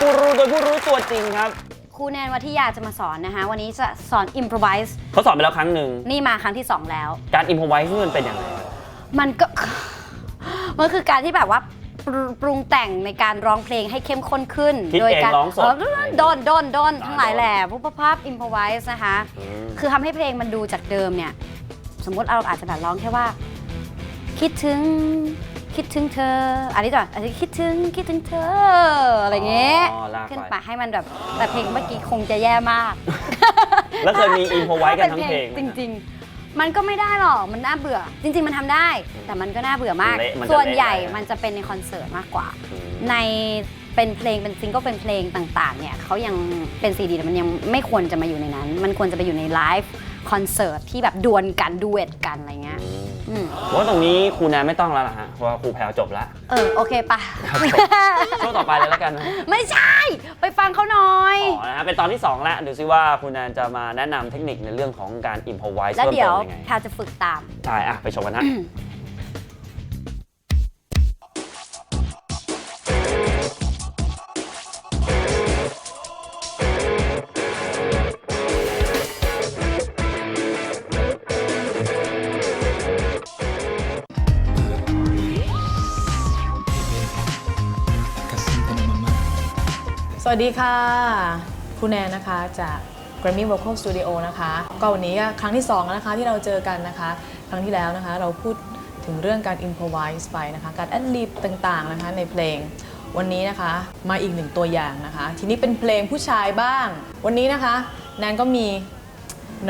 มิวสิกกูรูโดยผู้รู้ตัวจริงครับครูแนนวัทิยาจะมาสอนนะคะ วันนี้จะสอน improvise เขาสอนไปแล้วครั้งหนึ่งนี่มาครั้งที่ 2 แล้ว การอิมพอไว้ที่มันเป็นยังไงมันก็ มันคือการที่แบบว่าปรุปรุงแต่งในการร้องเพลงให้เข้มข้นขึ้น คิดโดยเองการร้องสดโดนโดนโดนอ่าทั้งหลายโดนแหล่พุพภาพ improvise นะคะ อืม คือทำให้เพลงมันดูจากเดิมเนี่ย สมมติเราอาจจะแบบร้องแค่ว่า คิดถึง คิดถึงเธอ อันนี้ก่อนอันนี้คิดถึงคิดถึงเธออะไรเงี้ยอ๋อลากขึ้นไปไปให้มันแบบแต่เพลงเมื่อกี้คงจะแย่มาก แล้วเคยมีอิมพอไว้กันทั้งเพลงไหม จริง ๆ มันก็ไม่ได้หรอก มันน่าเบื่อ จริง ๆ มันทำได้ แต่มันก็น่าเบื่อมาก เละมันจะส่วนใหญ่เละไป มันจะเป็นในคอนเสิร์ตมากกว่าอืมในเป็นเพลงเป็นซิงเกิลเป็นเพลงต่าง ๆ เนี่ยเขายังเป็นซีดีแต่มันยังไม่ควรจะมาอยู่ในนั้น มันควรจะไปอยู่ในไลฟ์คอนเสิร์ตที่แบบดวลกันดูเอทกันอะไรเงี้ย อืม อืมผมว่าตรงนี้ครูแนนไม่ต้องแล้วล่ะฮะเพราะว่าครูแพลวจบแล้ว เออ โอเคปะ ครับผม ช่วงต่อไปเลยแล้วกันนะไม่ใช่ ไปฟังเขาหน่อย อ๋อนะฮะเป็นตอนที่2แล้วดูซิว่าคุณแนนจะมาแนะนำเทคนิคในเรื่องของการอิมพอไว้แล้วเพิ่มเดี๋ยเติวมยังไงแพลจะฝึกตาม ใช่อะไปชมกันฮะ วัสดีค่ะครูแนนนะคะจาก Grammy Vocal Studio นะคะ ก็วันนี้ก็ครั้งที่2แล้วนะคะที่เราเจอกันนะคะ ครั้งที่แล้วนะคะเราพูดถึงเรื่องการ improvise ไปนะคะ การ ad lib ต่างๆนะคะในเพลง วันนี้นะคะมาอีกหนึ่งตัวอย่างนะคะ ทีนี้เป็นเพลงผู้ชายบ้าง วันนี้นะคะแนนก็มี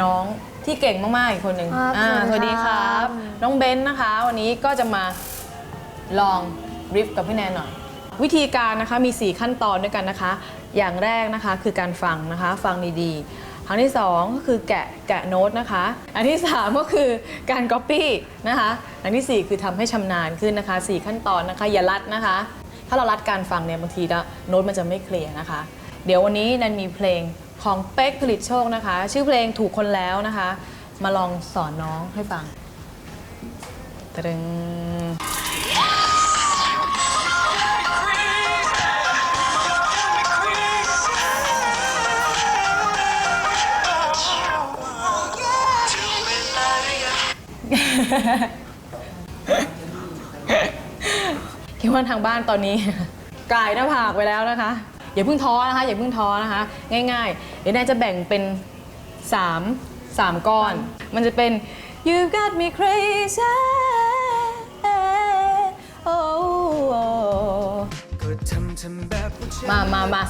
น้องที่เก่งมากๆอีกคนหนึ่งครับอ่าสสวัวัสสดีดีคครัรับ บ น้องเบนซ์นะคะ วันนี้ก็จะมาลองริฟกับพี่แนนหน่อย วิธีการนะคะมี 4 ขั้นตอนด้วยกันนะคะ อย่างแรกนะคะคือการฟังนะคะ ฟังดีๆครั้งที่ 2 ก็คือแกะแกะโน้ตนะคะ อันที่ 3 ก็คือการ Copy นะคะ อันทีสี่4 คือทำให้ชำนาญขึ้นนะคะ 4 ขั้นตอนนะคะ อย่าลัดนะคะ ถ้าเราลัดการฟังเนี่ยบางทีแล้วโน้ตมันจะไม่เคลียร์นะคะ เดี๋ยววันนี้นันมีเพลงของเป๊กผลิตโชคนะคะ ชื่อเพลงถูกคนแล้วนะคะ มาลองสอนน้องให้ฟังตรึง คิดว่าทางบ้านตอนนี้กายหน้าผากไปแล้วนะคะ อย่าเพิ่งท้อนะคะ อย่าเพิ่งท้อนะคะ ง่ายๆ เดี๋ยวแนนจะแบ่งเป็น 3 3 ก้อน มันจะเป็น you got me crazy oh, oh. มามามา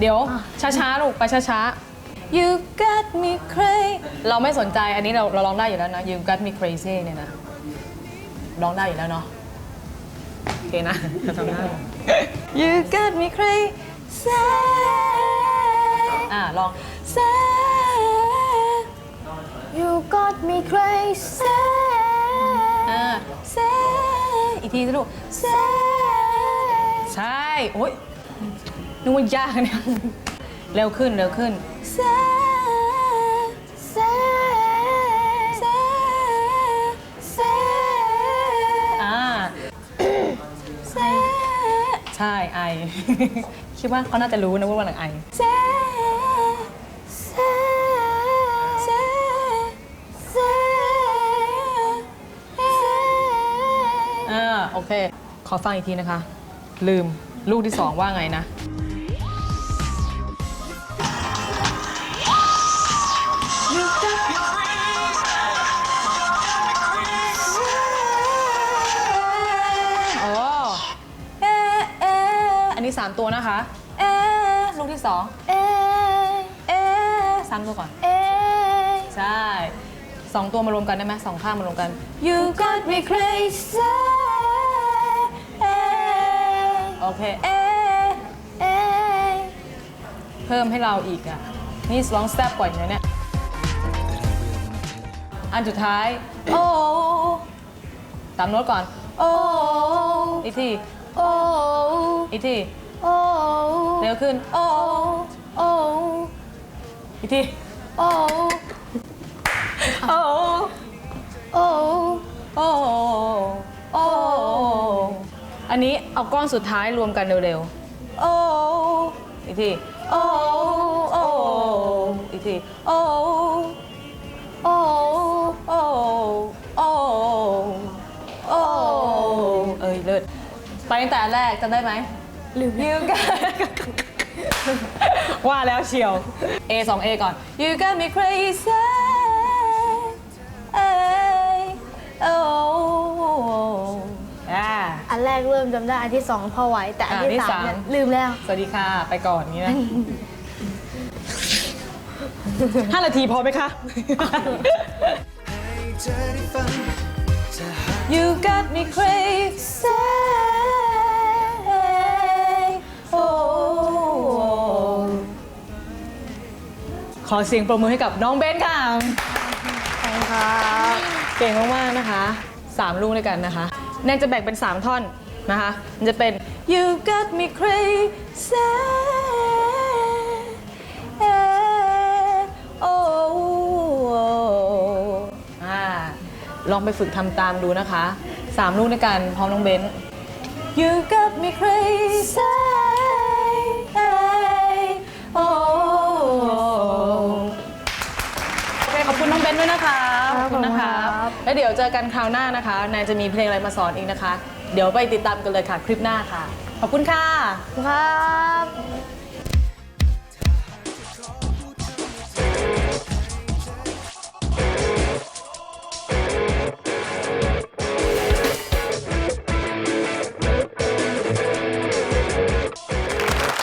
เดี๋ยวช้าๆลูกไปช้าๆ you got me crazy เราไม่สนใจอันนี้เราเราร้องได้อยู่แล้วนะ you got me crazy เนี่ยนะร้องได้อยู่แล้วเนาะโอเคนะทำได้ You got me crazy อ่าลอง say You got me crazy อ่า say อีกทีสิลูก say ใช่ โอ๊ยนึกว่ายากเนี่ย เร็วขึ้นเร็วขึ้น say say say อ่า say ใช่ไอ คิดว่าเขาน่าจะรู้นะว่าวันหลังไอ say say อ่าโอเค ขอฟังอีกทีนะคะ ลืมลูกที่สองว่าไงนะ ตัวนะคะ เอะลูกที่2เอะเอะสามตัวก่อนใช่สองตัวมารวมกันได้ไหมสองข้างมารวมกัน You got me crazy เอะโอเค เอะเอะเพิ่มให้เราอีกอะ นี่ร้องแซ่บกว่าอย่างนี้เนี่ยอันสุดท้าย โอ้ตามโน้ตก่อน โอ้อีกทีโอ้อีกที โอ้เร็วขึ้น โอ้โอ้อีกที โอ้โอ้โอ้โอ้โอ้อันนี้เอาก้อนสุดท้ายรวมกันเร็วๆ โอ้อีกที โอ้โอ้อีกที โอ้โอ้โอ้โอ้โอ้เอ้ยเลิศไปตั้งแต่แรกจำได้ไหม ลืมยืมกันว่าแล้วเชียว A 2 A ก่อน You got me crazy เอ้ยโอ้อ่า อันแรกเริ่มจำได้ อันที่สองพอไหว แต่อันอะที่ที่สามเนี่ยสาม ลืมแล้ว สวัสดีค่ะ ไปก่อนอย่างนี้นะ ห้านาทีพอไหมคะ You got me crazy อเสียงปรบมือให้กับน้องเบนค่ะขอบคุณครับเก่งมากๆนะคะสามลูกด้วยกันนะคะแนนจะแบ่งเป็น3ท่อนนะคะมันจะเป็น you got me crazy oh อ่าลองไปฝึกทำตามดูนะคะ3ลูกด้วยกันพร้อมน้องเบน you got me crazy oh น้องเบนด้วยนะคะขอบคุณนะคะครับแล้วเดี๋ยวเจอกันคราวหน้านะคะแนนจะมีเพลงอะไรมาสอนอีกนะคะ เดี๋ยวไปติดตามกันเลยค่ะคลิปหน้าค่ะ ขอบคุณค่ะ ครับ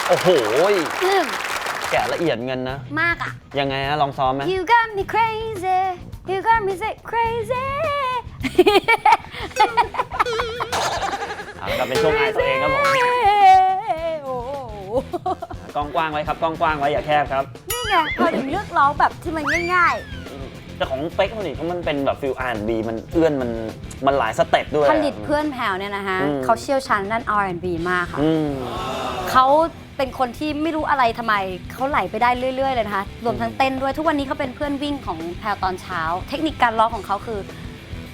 โอ้โห อืม แกะละเอียดเงินนะ มากอะ ยังไงฮะลองซ้อมไหม You got me crazy You got me say crazy เอาละครับเป็นช่วงอายตัวเองครับผมโอ้โหกล้องกว้างไว้ครับกล้องกว้างไว้อย่าแคบครับ นี่ไงพอถึงเลือกร้องแบบที่มันง่ายแต่ของเป๊กมันนี่เขามันเป็นแบบฟิลอาร์บีมันเอื้อนมันมันหลายสเต็ปด้วยๆ ผลิตเพื่อนแผ่วเนี่ยนะคะอืมเขาเชี่ยวชาญด้าน R&B มากค่ะ อืม เขา เป็นคนที่ไม่รู้อะไรทำไมเขาไหลไปได้เรื่อย ๆ เลยนะคะ รวมทั้งเต้นด้วยทุกวันนี้เขาเป็นเพื่อนวิ่งของแพลวตอนเช้า เทคนิคการร้องของเขาคือ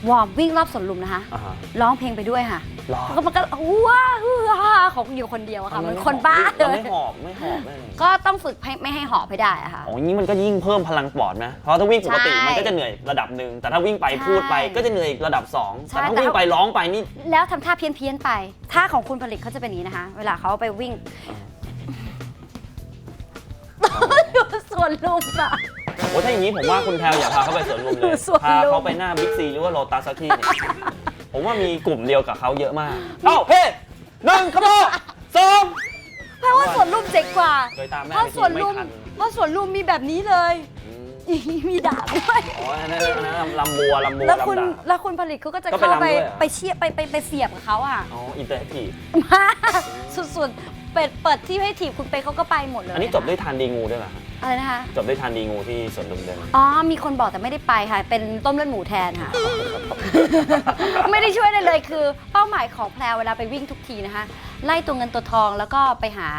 วอร์มวิ่งรอบสวนลุมนะคะ อ่าฮะ ร้องเพลงไปด้วยค่ะหรอแล้วก็มันก็ว้าฮือฮาของอยู่คนเดียวอะค่ะเหมันคนบ้าเลเราย ไม่หอบไม่หอบไม่เลยก็ต้องฝึกให้ไม่ให้หอบให้ได้อะค่ะ อ๋ออย่างนี้มันก็ยิ่งเพิ่มพลังปอดนะเพราะถ้าวิ่งปกติใช่มันก็จะเหนื่อยระดับหนึ่งแต่ถ้าวิ่งไปใช่พูดไปก็จะเหนื่อยอีกระดับสองใช่แต่ถ้าแต่วิ่งไปร้องไปนี่แล้วทำท่าเพี้ยนเพี้ยนๆไป ท่าของคุณผลิตเขาจะเป็นอย่างนี้นะคะ เวลาเขาไปวิ่ง วนลุมอะโอ้ถ้าอย่างนี้ผมว่าคุณแพลวอย่าพาเขาไปสวนลุมเลย สวนลุม พาเขาไปหน้าบิ๊กซีหรือว่าโลตัสสักที่เนี่ยผมว่ามีกลุ่มเดียวกับเขาเยอะมาก เอ้าเฮ้หนึ่งขโมยสองเพราะว่าส่วนลุมเจ๋งกว่าโดยตามแม่เพราะไปส่วนทีลุไม่มทัน เพราะส่วนลุมมีแบบนี้เลยอืมมีดาบด้วย อ๋ออันนั้นอันนั้นลำบัวลำบัวแล้วคุณลำดาบ แล้วคุณผลิตเขาก็จะก็ไปเข้าไปรำด้วยเหรอ ไปเชียบไปไปไปเสียบกับเขาอะ อ๋ออินเตอร์แอคทีฟมาสุดๆเปิดเปิดที่ให้ถีบคุณไปเขาก็ไปหมดเลยอันนี้จบด้วยทานดีงูด้วยเหรอฮะ อะไรนะคะ จบด้วยทานดีงูที่สวนลุมเดิน อ๋อ มีคนบอกแต่ไม่ได้ไปค่ะ เป็นต้มเลือดหมูแทนค่ะ ไม่ได้ช่วยเลยเลยคือ เป้าหมายของแพรวเวลาไปวิ่งทุกทีนะคะ ไล่ตัวเงินตัวทองแล้วก็ไปหา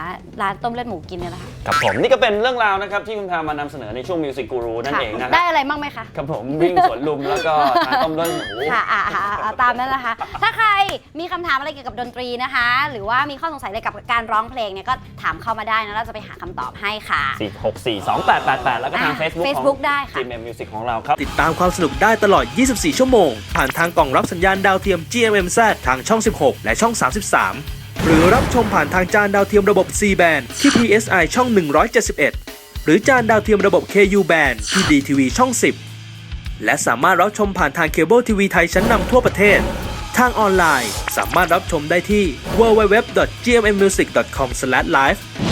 ร้านต้มเลือดหมูกินเนี่ยแหละค่ะครับผมนี่ก็เป็นเรื่องราวนะครับที่คุณแพรมานำเสนอในช่วงมิวสิกกูรูนั่นค่ะเองนะคได้รับอะไรบ้างไหมคะ ครับผมวิ่งสวนลุมแล้วก็ทานต้มเลือดหมู ค่ะอ่าอ่าอ่าตามนั้นนะคะถ้าใครมีคำถามอะไรเกี่ยวกับดนตรีนะคะ หรือว่ามีข้อสงสัยอะไรกับการร้องเพลงเนี่ยก็ถามเข้ามาได้นะ เราจะไปหาคำตอบให้ค่ะ 4 6 4 2 8 8 8 แล้วก็ทาง อะ Facebook ของ Facebook ได้ค่ะ GMM Music ของเราครับ ติดตามความสนุกได้ตลอด 24 ชั่วโมง ผ่านทางกล่องรับสัญญาณดาวเทียม GMMZ ทางช่อง 16 และช่อง 33 หรือรับชมผ่านทางจานดาวเทียมระบบ C band ที่ PSI ช่อง 171 หรือจานดาวเทียมระบบ KU band ที่ DTV ช่อง 10 และสามารถรับชมผ่านทางเคเบิลทีวีไทยชั้นนำทั่วประเทศ ทางออนไลน์สามารถรับชมได้ที่ www.gmmusic.com/live